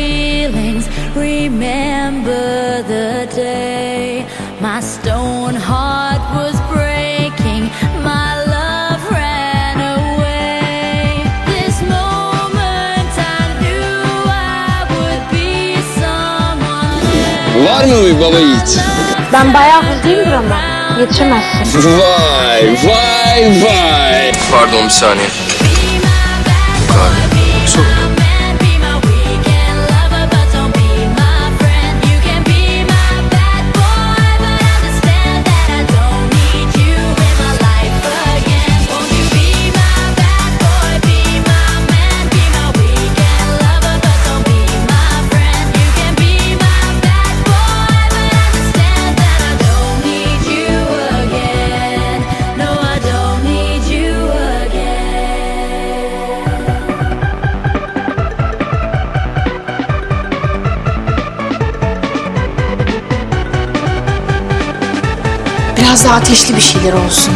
feelings Remember the day My stone heart was breaking My love I Var mı bir baba yiğit? Ben bayağı yetişemezsin. Vay vay vay. Pardon bir saniye. Biraz daha ateşli bir şeyler olsun.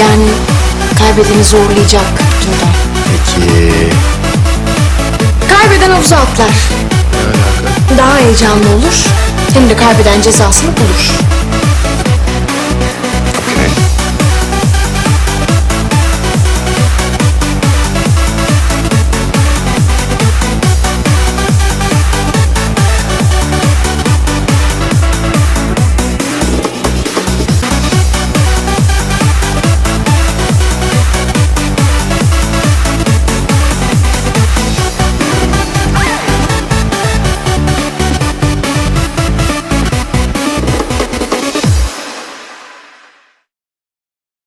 Yani kaybedeni zorlayacak türden. Peki. Kaybeden havuza atlar. Ne alaka? Daha heyecanlı olur. Hem de kaybeden cezasını bulur.